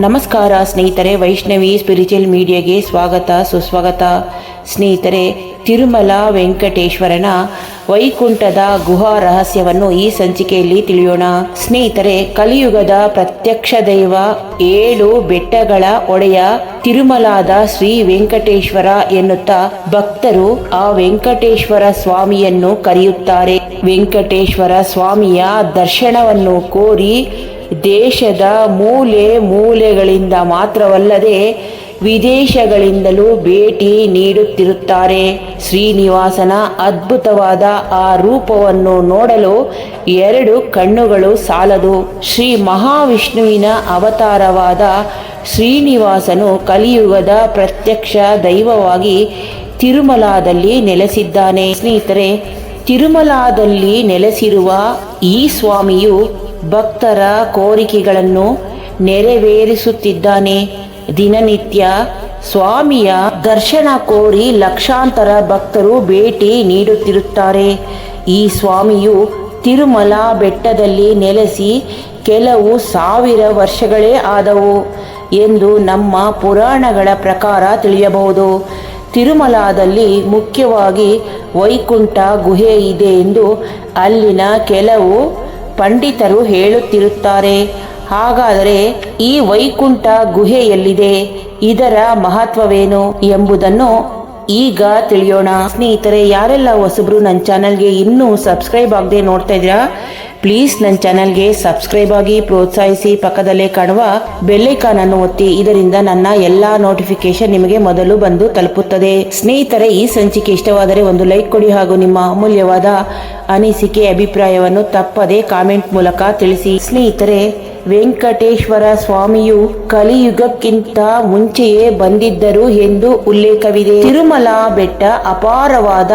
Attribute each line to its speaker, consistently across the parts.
Speaker 1: ನಮಸ್ಕಾರ ಸ್ನೇಹಿತರೆ, ವೈಷ್ಣವಿ ಸ್ಪಿರಿಚುವಲ್ ಮೀಡಿಯಾಗೆ ಸ್ವಾಗತ, ಸುಸ್ವಾಗತ. ಸ್ನೇಹಿತರೆ, ತಿರುಮಲ ವೆಂಕಟೇಶ್ವರನ ವೈಕುಂಠದ ಗುಹಾ ರಹಸ್ಯವನ್ನು ಈ ಸಂಚಿಕೆಯಲ್ಲಿ ತಿಳಿಯೋಣ. ಸ್ನೇಹಿತರೆ, ಕಲಿಯುಗದ ಪ್ರತ್ಯಕ್ಷ ದೈವ, ಏಳು ಬೆಟ್ಟಗಳ ಒಡೆಯ ತಿರುಮಲಾದ ಶ್ರೀ ವೆಂಕಟೇಶ್ವರ ಎನ್ನುತ್ತಾ ಭಕ್ತರು ಆ ವೆಂಕಟೇಶ್ವರ ಸ್ವಾಮಿಯನ್ನು ಕರೆಯುತ್ತಾರೆ. ವೆಂಕಟೇಶ್ವರ ಸ್ವಾಮಿಯ ದರ್ಶನವನ್ನು ಕೋರಿ ದೇಶದ ಮೂಲೆ ಮೂಲೆಗಳಿಂದ ಮಾತ್ರವಲ್ಲದೆ ವಿದೇಶಗಳಿಂದಲೂ ಭೇಟಿ ನೀಡುತ್ತಿರುತ್ತಾರೆ. ಶ್ರೀನಿವಾಸನ ಅದ್ಭುತವಾದ ಆ ರೂಪವನ್ನು ನೋಡಲು ಎರಡು ಕಣ್ಣುಗಳು ಸಾಲದು. ಶ್ರೀ ಮಹಾವಿಷ್ಣುವಿನ ಅವತಾರವಾದ ಶ್ರೀನಿವಾಸನು ಕಲಿಯುಗದ ಪ್ರತ್ಯಕ್ಷ ದೈವವಾಗಿ ತಿರುಮಲಾದಲ್ಲಿ ನೆಲೆಸಿದ್ದಾನೆ. ಸ್ನೇಹಿತರೆ, ತಿರುಮಲಾದಲ್ಲಿ ನೆಲೆಸಿರುವ ಈ ಸ್ವಾಮಿಯು ಭಕ್ತರ ಕೋರಿಕೆಗಳನ್ನು ನೆರವೇರಿಸುತ್ತಿದ್ದಾನೆ. ದಿನನಿತ್ಯ ಸ್ವಾಮಿಯ ದರ್ಶನ ಕೋರಿ ಲಕ್ಷಾಂತರ ಭಕ್ತರು ಭೇಟಿ ನೀಡುತ್ತಿರುತ್ತಾರೆ. ಈ ಸ್ವಾಮಿಯು ತಿರುಮಲ ಬೆಟ್ಟದಲ್ಲಿ ನೆಲೆಸಿ ಕೆಲವು ಸಾವಿರ ವರ್ಷಗಳೇ ಆದವು ಎಂದು ನಮ್ಮ ಪುರಾಣಗಳ ಪ್ರಕಾರ ತಿಳಿಯಬಹುದು. ತಿರುಮಲದಲ್ಲಿ ಮುಖ್ಯವಾಗಿ ವೈಕುಂಠ ಗುಹೆ ಇದೆ ಎಂದು ಅಲ್ಲಿನ ಕೆಲವು ಪಂಡಿತರು ಹೇಳುತ್ತಿರುತ್ತಾರೆ, ಹಾಗಾದರೆ ಈ ವೈಕುಂಠ ಗುಹೆ ಎಲ್ಲಿದೆ ಇದರ ಮಹತ್ವವೇನು ಎಂಬುದನ್ನು ಈಗ ತಿಳಿಯೋಣ. ಸ್ನೇಹಿತರೆ, ಯಾರೆಲ್ಲ ಹೊಸಬ್ರು ನನ್ನ ಚಾನಲ್ಗೆ ಇನ್ನೂ ಸಬ್ಸ್ಕ್ರೈಬ್ ಆಗದೆ ನೋಡ್ತಾ ಇದ್ದೀರಾ ಪ್ಲೀಸ್ ನನ್ನ ಚಾನೆಲ್ಗೆ ಸಬ್ಸ್ಕ್ರೈಬ್ ಆಗಿ ಪ್ರೋತ್ಸಾಹಿಸಿ ಪಕ್ಕದಲ್ಲೇ ಕಾಣುವ ಬೆಲ್ಲೈಕಾನ್ ಅನ್ನು ಒತ್ತಿ ಇದರಿಂದ ನನ್ನ ಎಲ್ಲಾ ನೋಟಿಫಿಕೇಶನ್ ನಿಮಗೆ ಮೊದಲು ಬಂದು ತಲುಪುತ್ತದೆ. ಸ್ನೇಹಿತರೆ, ಈ ಸಂಚಿಕೆ ಇಷ್ಟವಾದರೆ ಒಂದು ಲೈಕ್ ಕೊಡಿ ಹಾಗೂ ನಿಮ್ಮ ಅಮೂಲ್ಯವಾದ ಅನಿಸಿಕೆ ಅಭಿಪ್ರಾಯವನ್ನು ತಪ್ಪದೆ ಕಾಮೆಂಟ್ ಮೂಲಕ ತಿಳಿಸಿ. ಸ್ನೇಹಿತರೆ, ವೆಂಕಟೇಶ್ವರ ಸ್ವಾಮಿಯು ಕಲಿಯುಗಕ್ಕಿಂತ ಮುಂಚೆಯೇ ಬಂದಿದ್ದರು ಎಂದು ಉಲ್ಲೇಖವಿದೆ. ತಿರುಮಲ ಬೆಟ್ಟ ಅಪಾರವಾದ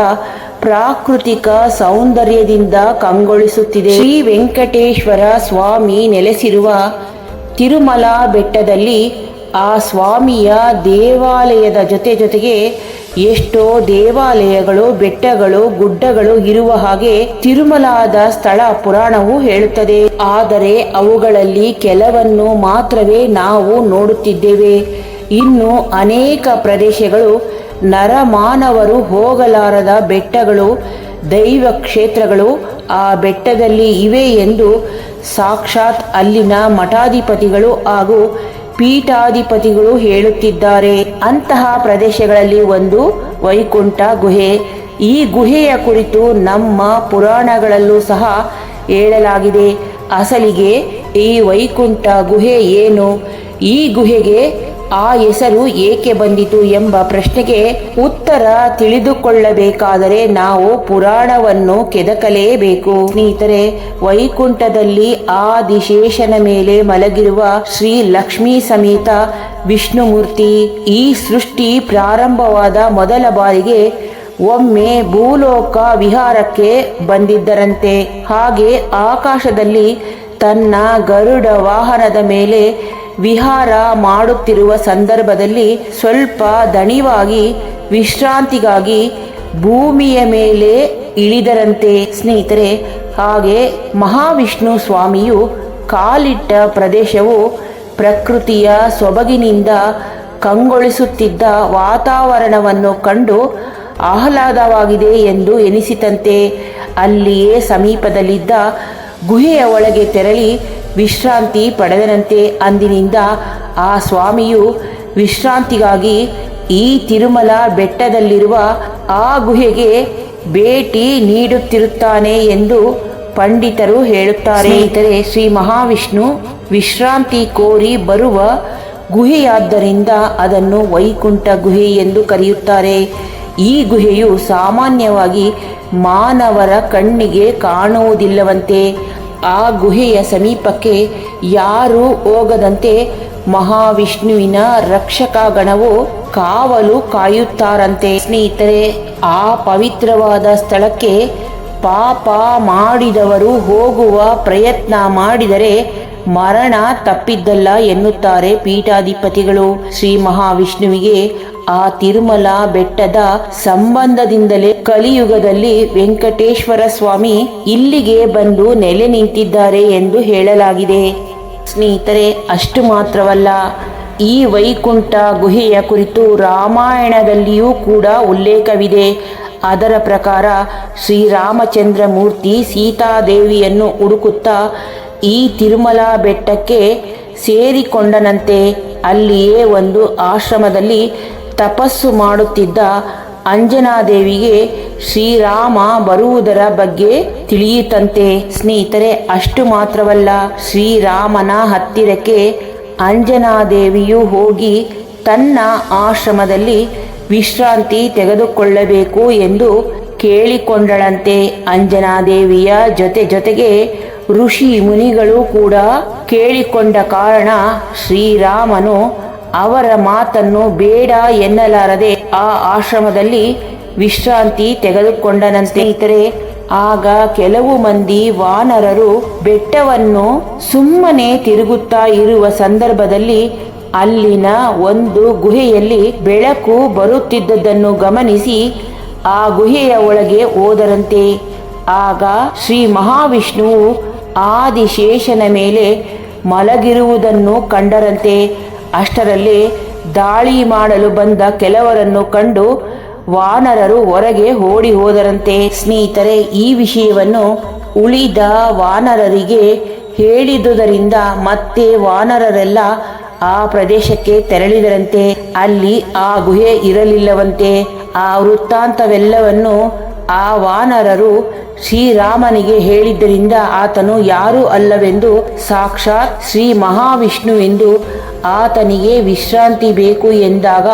Speaker 1: ಪ್ರಾಕೃತಿಕ ಸೌಂದರ್ಯದಿಂದ ಕಂಗೊಳಿಸುತ್ತಿದೆ. ಶ್ರೀ ವೆಂಕಟೇಶ್ವರ ಸ್ವಾಮಿ ನೆಲೆಸಿರುವ ತಿರುಮಲ ಬೆಟ್ಟದಲ್ಲಿ ಆ ಸ್ವಾಮಿಯ ದೇವಾಲಯದ ಜೊತೆ ಜೊತೆಗೆ ಎಷ್ಟೋ ದೇವಾಲಯಗಳು, ಬೆಟ್ಟಗಳು, ಗುಡ್ಡಗಳು ಇರುವ ಹಾಗೆ ತಿರುಮಲಾದ ಸ್ಥಳ ಪುರಾಣವು ಹೇಳುತ್ತದೆ. ಆದರೆ ಅವುಗಳಲ್ಲಿ ಕೆಲವನ್ನು ಮಾತ್ರವೇ ನಾವು ನೋಡುತ್ತಿದ್ದೇವೆ. ಇನ್ನು ಅನೇಕ ಪ್ರದೇಶಗಳು ನರಮಾನವರು ಹೋಗಲಾರದ ಬೆಟ್ಟಗಳು, ದೈವ ಕ್ಷೇತ್ರಗಳು, ಆ ಬೆಟ್ಟದಲ್ಲಿ ಇವೆ ಎಂದು ಸಾಕ್ಷಾತ್ ಅಲ್ಲಿನ ಮಠಾಧಿಪತಿಗಳು ಹಾಗೂ ಪೀಠಾಧಿಪತಿಗಳು ಹೇಳುತ್ತಿದ್ದಾರೆ. ಅಂತಹ ಪ್ರದೇಶಗಳಲ್ಲಿ ಒಂದು ವೈಕುಂಠ ಗುಹೆ. ಈ ಗುಹೆಯ ಕುರಿತು ನಮ್ಮ ಪುರಾಣಗಳಲ್ಲೂ ಸಹ ಹೇಳಲಾಗಿದೆ. ಅಸಲಿಗೆ ಈ ವೈಕುಂಠ ಗುಹೆ ಏನು? ಈ ಗುಹೆಗೆ ಆ ಹೆಸರು ಏಕೆ ಬಂದಿತು ಎಂಬ ಪ್ರಶ್ನೆಗೆ ಉತ್ತರ ತಿಳಿದುಕೊಳ್ಳಬೇಕಾದರೆ ನಾವು ಪುರಾಣವನ್ನು ಕೆದಕಲೇಬೇಕು. ಸ್ನೇಹಿತರೆ, ವೈಕುಂಠದಲ್ಲಿ ಆದಿಶೇಷನ ಮೇಲೆ ಮಲಗಿರುವ ಶ್ರೀ ಲಕ್ಷ್ಮೀ ಸಮೇತ ವಿಷ್ಣುಮೂರ್ತಿ ಈ ಸೃಷ್ಟಿ ಪ್ರಾರಂಭವಾದ ಮೊದಲ ಬಾರಿಗೆ ಒಮ್ಮೆ ಭೂಲೋಕ ವಿಹಾರಕ್ಕೆ ಬಂದಿದ್ದರಂತೆ. ಹಾಗೆ ಆಕಾಶದಲ್ಲಿ ತನ್ನ ಗರುಡ ವಾಹನದ ಮೇಲೆ ವಿಹಾರ ಮಾಡುತ್ತಿರುವ ಸಂದರ್ಭದಲ್ಲಿ ಸ್ವಲ್ಪ ದಣಿವಾಗಿ, ವಿಶ್ರಾಂತಿಗಾಗಿ ಭೂಮಿಯ ಮೇಲೆ ಇಳಿದರಂತೆ ಸ್ನೇಹಿತರೆ, ಹಾಗೆ ಮಹಾವಿಷ್ಣು ಸ್ವಾಮಿಯು ಕಾಲಿಟ್ಟ ಪ್ರದೇಶವು ಪ್ರಕೃತಿಯ ಸೊಬಗಿನಿಂದ ಕಂಗೊಳಿಸುತ್ತಿದ್ದ ವಾತಾವರಣವನ್ನು ಕಂಡು ಆಹ್ಲಾದವಾಗಿದೆ ಎಂದು ಎನಿಸಿತಂತೆ, ಅಲ್ಲಿಯೇ ಸಮೀಪದಲ್ಲಿದ್ದ ಗುಹೆಯ ಒಳಗೆ ತೆರಳಿ ವಿಶ್ರಾಂತಿ ಪಡೆದನಂತೆ ಅಂದಿನಿಂದ ಆ ಸ್ವಾಮಿಯು ವಿಶ್ರಾಂತಿಗಾಗಿ ಈ ತಿರುಮಲ ಬೆಟ್ಟದಲ್ಲಿರುವ ಆ ಗುಹೆಗೆ ಭೇಟಿ ನೀಡುತ್ತಿರುತ್ತಾನೆ ಎಂದು ಪಂಡಿತರು ಹೇಳುತ್ತಾರೆ. ಇತರೆ ಶ್ರೀ ಮಹಾವಿಷ್ಣು ವಿಶ್ರಾಂತಿ ಕೋರಿ ಬರುವ ಗುಹೆಯಾದ್ದರಿಂದ ಅದನ್ನು ವೈಕುಂಠ ಗುಹೆ ಎಂದು ಕರೆಯುತ್ತಾರೆ. ಈ ಗುಹೆಯು ಸಾಮಾನ್ಯವಾಗಿ ಮಾನವರ ಕಣ್ಣಿಗೆ ಕಾಣುವುದಿಲ್ಲವಂತೆ. ಆ ಗುಹೆಯ ಸಮೀಪಕ್ಕೆ ಯಾರೂ ಹೋಗದಂತೆ ಮಹಾವಿಷ್ಣುವಿನ ರಕ್ಷಕ ಗಣವು ಕಾವಲು ಕಾಯುತ್ತಾರಂತೆ. ಸ್ನೇಹಿತರೆ, ಆ ಪವಿತ್ರವಾದ ಸ್ಥಳಕ್ಕೆ ಪಾಪ ಮಾಡಿದವರು ಹೋಗುವ ಪ್ರಯತ್ನ ಮಾಡಿದರೆ ಮರಣ ತಪ್ಪಿದ್ದಲ್ಲ ಎನ್ನುತ್ತಾರೆ ಪೀಠಾಧಿಪತಿಗಳು. ಶ್ರೀ ಮಹಾವಿಷ್ಣುವಿಗೆ ಆ ತಿರುಮಲ ಬೆಟ್ಟದ ಸಂಬಂಧದಿಂದಲೇ ಕಲಿಯುಗದಲ್ಲಿ ವೆಂಕಟೇಶ್ವರ ಸ್ವಾಮಿ ಇಲ್ಲಿಗೆ ಬಂದು ನೆಲೆ ನಿಂತಿದ್ದಾರೆ ಎಂದು ಹೇಳಲಾಗಿದೆ. ಸ್ನೇಹಿತರೆ, ಅಷ್ಟು ಮಾತ್ರವಲ್ಲ, ಈ ವೈಕುಂಠ ಗುಹೆಯ ಕುರಿತು ರಾಮಾಯಣದಲ್ಲಿಯೂ ಕೂಡ ಉಲ್ಲೇಖವಿದೆ. ಅದರ ಪ್ರಕಾರ ಶ್ರೀರಾಮಚಂದ್ರ ಮೂರ್ತಿ ಸೀತಾದೇವಿಯನ್ನು ಹುಡುಕುತ್ತಾ ಈ ತಿರುಮಲ ಬೆಟ್ಟಕ್ಕೆ ಸೇರಿಕೊಂಡನಂತೆ. ಅಲ್ಲಿಯೇ ಒಂದು ಆಶ್ರಮದಲ್ಲಿ ತಪಸ್ಸು ಮಾಡುತ್ತಿದ್ದ ಅಂಜನಾದೇವಿಗೆ ಶ್ರೀರಾಮ ಬರುವುದರ ಬಗ್ಗೆ ತಿಳಿಯಿತಂತೆ. ಸ್ನೇಹಿತರೆ, ಅಷ್ಟು ಮಾತ್ರವಲ್ಲ, ಶ್ರೀರಾಮನ ಹತ್ತಿರಕ್ಕೆ ಅಂಜನಾದೇವಿಯು ಹೋಗಿ ತನ್ನ ಆಶ್ರಮದಲ್ಲಿ ವಿಶ್ರಾಂತಿ ತೆಗೆದುಕೊಳ್ಳಬೇಕು ಎಂದು ಕೇಳಿಕೊಂಡಳಂತೆ. ಅಂಜನಾದೇವಿಯ ಜೊತೆ ಜೊತೆಗೆ ಋಷಿ ಮುನಿಗಳು ಕೂಡ ಕೇಳಿಕೊಂಡ ಕಾರಣ ಶ್ರೀರಾಮನು ಅವರ ಮಾತನ್ನು ಬೇಡ ಎನ್ನಲಾರದೆ ಆ ಆಶ್ರಮದಲ್ಲಿ ವಿಶ್ರಾಂತಿ ತೆಗೆದುಕೊಂಡನಂತೆ ಇತರೆ ಆಗ ಕೆಲವು ಮಂದಿ ವಾನರರು ಬೆಟ್ಟವನ್ನು ಸುಮ್ಮನೆ ತಿರುಗುತ್ತಾ ಇರುವ ಸಂದರ್ಭದಲ್ಲಿ ಅಲ್ಲಿನ ಒಂದು ಗುಹೆಯಲ್ಲಿ ಬೆಳಕು ಬರುತ್ತಿದ್ದದ್ದನ್ನು ಗಮನಿಸಿ ಆ ಗುಹೆಯ ಒಳಗೆ ಹೋದರಂತೆ. ಆಗ ಶ್ರೀ ಮಹಾವಿಷ್ಣುವು ಆದಿಶೇಷನ ಮೇಲೆ ಮಲಗಿರುವುದನ್ನು ಕಂಡರಂತೆ. ಅಷ್ಟರಲ್ಲಿ ದಾಳಿ ಮಾಡಲು ಬಂದ ಕೆಲವರನ್ನು ಕಂಡು ವಾನರರು ಹೊರಗೆ ಓಡಿ ಹೋದರಂತೆ ಸ್ನೇಹಿತರೆ, ಈ ವಿಷಯವನ್ನು ಉಳಿದ ವಾನರರಿಗೆ ಹೇಳಿದುದರಿಂದ ಮತ್ತೆ ವಾನರರೆಲ್ಲ ಆ ಪ್ರದೇಶಕ್ಕೆ ತೆರಳಿದರಂತೆ. ಅಲ್ಲಿ ಆ ಗುಹೆ ಇರಲಿಲ್ಲವಂತೆ. ಆ ವೃತ್ತಾಂತವೆಲ್ಲವನ್ನು ಆ ವಾನರರು ಶ್ರೀರಾಮನಿಗೆ ಹೇಳಿದ್ದರಿಂದ ಆತನು ಯಾರೂ ಅಲ್ಲವೆಂದು ಸಾಕ್ಷಾತ್ ಶ್ರೀ ಮಹಾವಿಷ್ಣುವೆಂದು ಆತನಿಗೆ ವಿಶ್ರಾಂತಿ ಬೇಕು ಎಂದಾಗ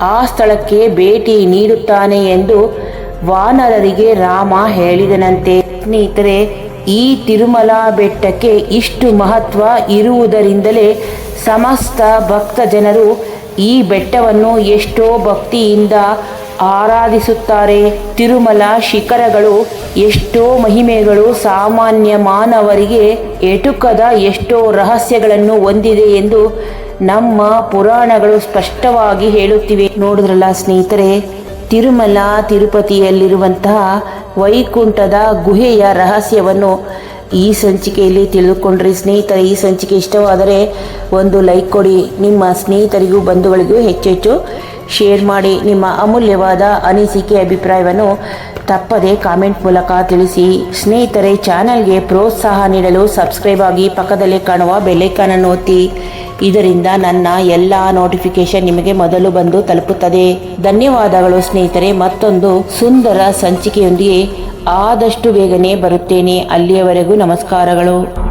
Speaker 1: ಆ ಸ್ಥಳಕ್ಕೆ ಭೇಟಿ ನೀಡುತ್ತಾನೆ ಎಂದು ವಾನರರಿಗೆ ರಾಮ ಹೇಳಿದನಂತೆ. ಸ್ನೇಹಿತರೆ, ಈ ತಿರುಮಲ ಬೆಟ್ಟಕ್ಕೆ ಇಷ್ಟು ಮಹತ್ವ ಇರುವುದರಿಂದಲೇ ಸಮಸ್ತ ಭಕ್ತ ಜನರು ಈ ಬೆಟ್ಟವನ್ನು ಎಷ್ಟೋ ಭಕ್ತಿಯಿಂದ ಆರಾಧಿಸುತ್ತಾರೆ. ತಿರುಮಲ ಶಿಖರಗಳು ಎಷ್ಟೋ ಮಹಿಮೆಗಳು ಸಾಮಾನ್ಯ ಮಾನವರಿಗೆ ಎಟುಕದ ಎಷ್ಟೋ ರಹಸ್ಯಗಳನ್ನು ಹೊಂದಿದೆ ಎಂದು ನಮ್ಮ ಪುರಾಣಗಳು ಸ್ಪಷ್ಟವಾಗಿ ಹೇಳುತ್ತಿವೆ. ನೋಡಿದ್ರಲ್ಲ ಸ್ನೇಹಿತರೆ, ತಿರುಮಲ ತಿರುಪತಿಯಲ್ಲಿರುವಂತಹ ವೈಕುಂಠದ ಗುಹೆಯ ರಹಸ್ಯವನ್ನು ಈ ಸಂಚಿಕೆಯಲ್ಲಿ ತಿಳಿದುಕೊಂಡ್ರಿ. ಸ್ನೇಹಿತರೆ, ಈ ಸಂಚಿಕೆ ಇಷ್ಟವಾದರೆ ಒಂದು ಲೈಕ್ ಕೊಡಿ. ನಿಮ್ಮ ಸ್ನೇಹಿತರಿಗೂ ಬಂಧುಗಳಿಗೂ ಹೆಚ್ಚೆಚ್ಚು ಹೆಚ್ಚು ಶೇರ್ ಮಾಡಿ ನಿಮ್ಮ ಅಮೂಲ್ಯವಾದ ಅನಿಸಿಕೆ ಅಭಿಪ್ರಾಯವನ್ನು ತಪ್ಪದೆ ಕಾಮೆಂಟ್ ಮೂಲಕ ತಿಳಿಸಿ. ಸ್ನೇಹಿತರೆ, ಚಾನಲ್ಗೆ ಪ್ರೋತ್ಸಾಹ ನೀಡಲು ಸಬ್ಸ್ಕ್ರೈಬ್ ಆಗಿ ಪಕ್ಕದಲ್ಲಿ ಕಾಣುವ ಬೆಲ್ಲೈಕಾನನ್ನು ಒತ್ತಿ. ಇದರಿಂದ ನನ್ನ ಎಲ್ಲ ನೋಟಿಫಿಕೇಶನ್ ನಿಮಗೆ ಮೊದಲು ಬಂದು ತಲುಪುತ್ತದೆ. ಧನ್ಯವಾದಗಳು ಸ್ನೇಹಿತರೆ. ಮತ್ತೊಂದು ಸುಂದರ ಸಂಚಿಕೆಯೊಂದಿಗೆ ಆದಷ್ಟು ಬೇಗನೆ ಬರುತ್ತೇನೆ. ಅಲ್ಲಿಯವರೆಗೂ ನಮಸ್ಕಾರಗಳು.